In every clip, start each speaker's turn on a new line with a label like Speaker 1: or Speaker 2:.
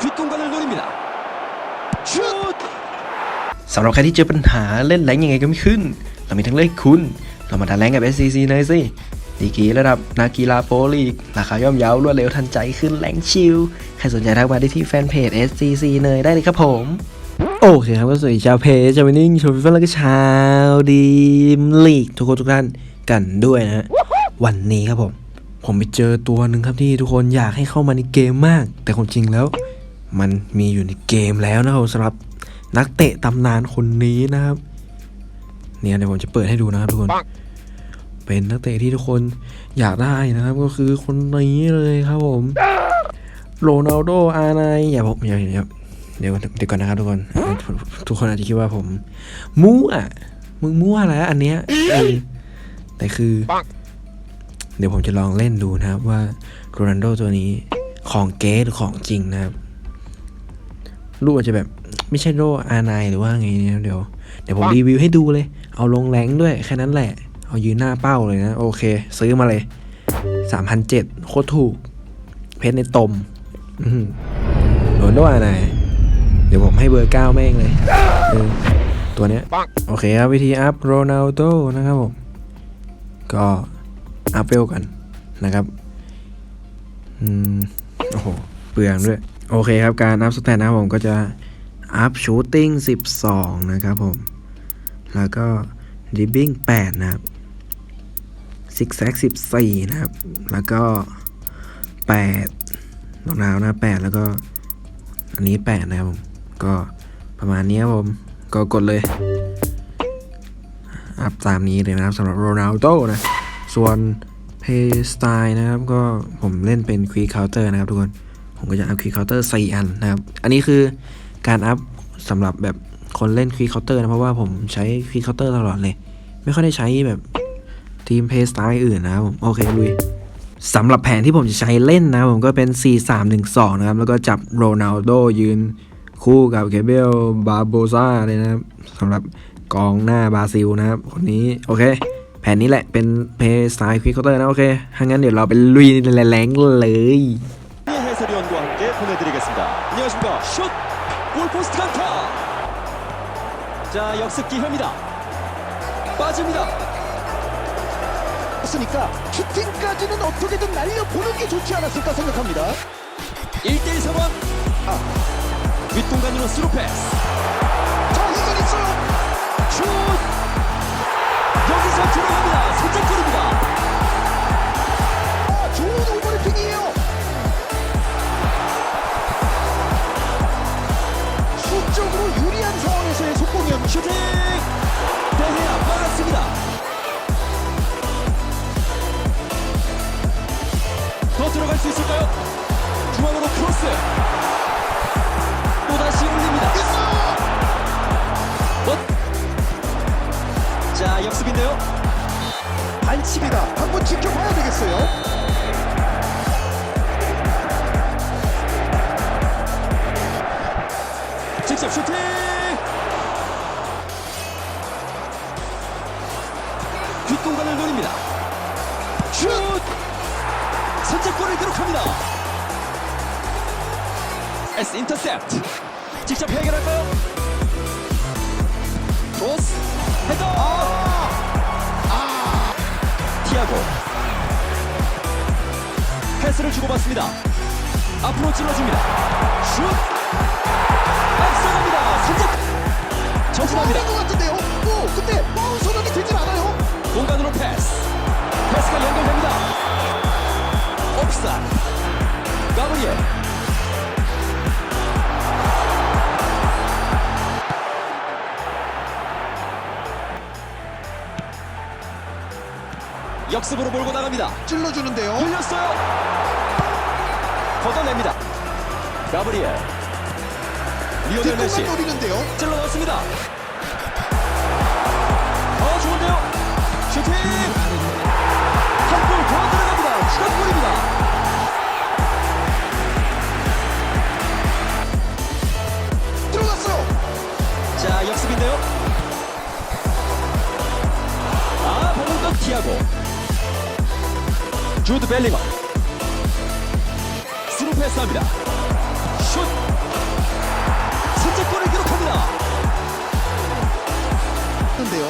Speaker 1: 뒷공간을 노립니다. 슛!
Speaker 2: สำหรับใครที่เจอปัญหาเล่นแรงยังไงก็ไม่ขึ้น เรามีทั้งเลขคุณ เรามาดันแรงกับ SCC เลยสิ ดีกรีระดับนักกีฬาโปรลีก ราคาย่อมเยาวรวดเร็วทันใจขึ้นแรงชิล ใครสนใจทักมาได้ที่แฟนเพจ SCC เนยได้เลยครับผม โอเคครับก็สวัสดีชาวเพจชาววินนิ่งชาวฟิฟแล้วก็ชาวดีมลีกทุกคนทุกท่านกันด้วยนะฮะวันนี้ครับผม ผมไปเจอตัวหนึ่งครับที่ทุกคนอยากให้เข้ามาในเกมมาก แต่ความจริงแล้ว มันมีอยู่ในเกมแล้วนะครับสำหรับนักเตะตำนานคนนี้นะครับ เนี่ยเดี๋ยวผมจะเปิดให้ดูนะครับทุกคน เป็นนักเตะที่ทุกคนอยากได้นะครับ ก็คือคนนี้เลยครับผมโรนัลโดอาร์ไนอย่าผมอย่าอย่าเดี๋ยวเดี๋ยวก่อนนะครับทุกคน ทุกคนอาจจะคิดว่าผมมั่วมึงมั่วแล้วอันเนี้ยแต่คือ เดี๋ยวผมจะลองเล่นดูนะครับว่าโรนัลโดตัวนี้ของเก๊หรือของจริงนะครับ รูปอาจจะแบบ ไม่ใช่โรอาร์ไนหรือว่าไงเนี่ยเดี๋ยวเดี๋ยวผมรีวิวให้ดูเลย เอาลงแรงด้วยแค่นั้นแหละ เอายืนหน้าเป้าเลยนะ โอเค ซื้อมาเลยสามพันเจ็ดโคตรถูก เพชรในตมอื้อหือโรนลโดอาร์ไนเดี๋ยวผมให้เบอร์เก้าแม่งเลยเออตัวเนี้ย โอเคครับ วิธีอัพโรนัลโดนะครับผม ก็อัพเวลกันนะครับ อืม โอ้โห เปลืองด้วย โอเคครับ การอัพสแตนนะผมก็จะอัพชูตติ้ง12 นะครับผม แล้วก็ดิบบิ้ง8 นะครับซิกแซก14 นะครับ แล้วก็ 8 รองเท้านะ 8 แล้วก็ อันนี้ 8 นะครับผม ก็ประมาณนี้ครับผม ก็กดเลย อัพตามนี้เลยนะครับสำหรับโรนัลโดนะ ส่วน Play Style นะครับ ก็ผมเล่นเป็น Quick Counter นะครับทุกคน ผมก็จะอัพ Quick Counter 4อันนะครับ อันนี้คือการอัพสำหรับแบบคนเล่น Quick Counter นะ เพราะว่าผมใช้ Quick Counter ตลอดเลย ไม่ค่อยได้ใช้แบบทีม Play Style อื่นนะครับผมโอเคลุยสำหรับแผนที่ผมจะใช้เล่นนะผมก็เป็น 4 3 1 2 นะครับ แล้วก็จับโรนัลโดยืนคู่กับเกเบลบาโบซาเลยนะครับสำหรับกองหน้าบราซิลนะครับ คนนี้โอเค แผนนี้แหละเป็นเพย์สไตล์ควิกเคาน์เตอร์นะ โอเคถ้างั้นเดี๋ยวเราไปลุยแรงๆเลย
Speaker 1: 해설위원과 함께 보내드리겠습니다. 안녕하십니까. 슛! 골포스트 강타! 자, 역습 기회입니다. 빠집니다.
Speaker 3: 했으니까 슈팅까지는 어떻게든 날려보는 게 좋지 않았을까 생각합니다.
Speaker 1: 1대1 상황. 아. 윗공간으로 스루 패스.
Speaker 3: 자, 이건 있어요.
Speaker 1: 슛! 여기서 들어갑니다. 선제골입니다.
Speaker 3: 수
Speaker 1: 있을까요? 중앙으로 크로스. 또다시 올립니다. 어? 자, 역습인데요.
Speaker 3: 반칙이다. 한번 지켜봐야 되겠어요.
Speaker 1: 직접 슈팅! 뒷공간을 노립니다. 슛! 선제골을 기록합니다. S 인터셉트. 직접 해결할까요? 크로스 헤더. 아! 티아고. 패스를 주고받습니다. 앞으로 찔러줍니다. 슛! 앞서갑니다. 선제.
Speaker 3: 좋은 것 같은데요.
Speaker 1: 역습으로 몰고 나갑니다.
Speaker 3: 찔러주는데요.
Speaker 1: 열렸어요. 걷어냅니다. 가브리엘. 리오넬 메시.
Speaker 3: 노리는데요.
Speaker 1: 찔러 넣습니다. 어 좋은데요. 슈팅. 한골 더 들어갑니다. 추가골입니다.
Speaker 3: 들어갔어요.
Speaker 1: 자 역습인데요. 아 방금 건 티아고. 주드 벨링엄. 스루 패스합니다. 슛. 슛 선제골을 기록합니다
Speaker 3: 근데요.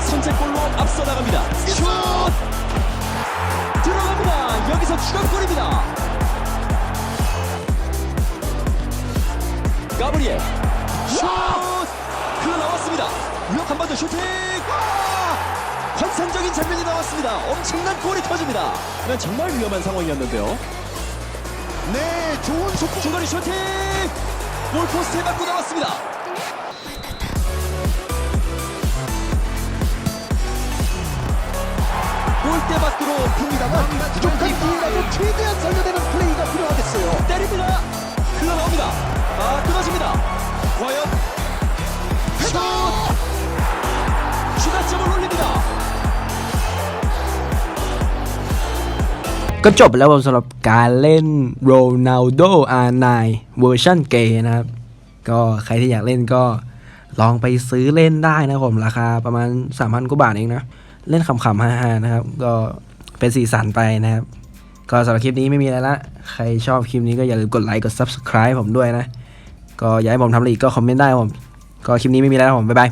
Speaker 1: 선제골로 앞서 나갑니다 슛 들어갑니다 여기서 추가골입니다 가브리엘 슛 흘러나왔습니다 유력한 번더 슈팅 아! 환상적인 장면이 나왔습니다. 엄청난 골이 터집니다. 네, 정말 위험한 상황이었는데요.
Speaker 3: 네, 좋은 속공.
Speaker 1: 중거리 슈팅! 골포스트에 맞고 나왔습니다. 골대 밖으로
Speaker 3: 큽니다만 부족한 기회라도 최대한 살려내는 플레이가 필요하겠어요.
Speaker 1: 때립니다. 흘러나옵니다. 아 끊어집니다. 과연 슛! 추
Speaker 2: ก็จบไปแล้วสำหรับการเล่นโรนัลโด R9 เวอร์ชันเกย์นะครับ ก็ใครที่อยากเล่นก็ลองไปซื้อเล่นได้นะครับผม ราคาประมาณ 3,000กว่าบาทเองนะ เล่นขำๆฮาๆนะครับ ก็เป็นสีสันไปนะครับ ก็สำหรับคลิปนี้ไม่มีอะไรละ ใครชอบคลิปนี้ก็อย่าลืมกดไลค์กด Subscribe ผมด้วยนะ ก็อยากให้ผมทำอะไรอีกก็คอมเมนต์ได้ครับผม ก็คลิปนี้ไม่มีแล้วครับผมบ๊ายบาย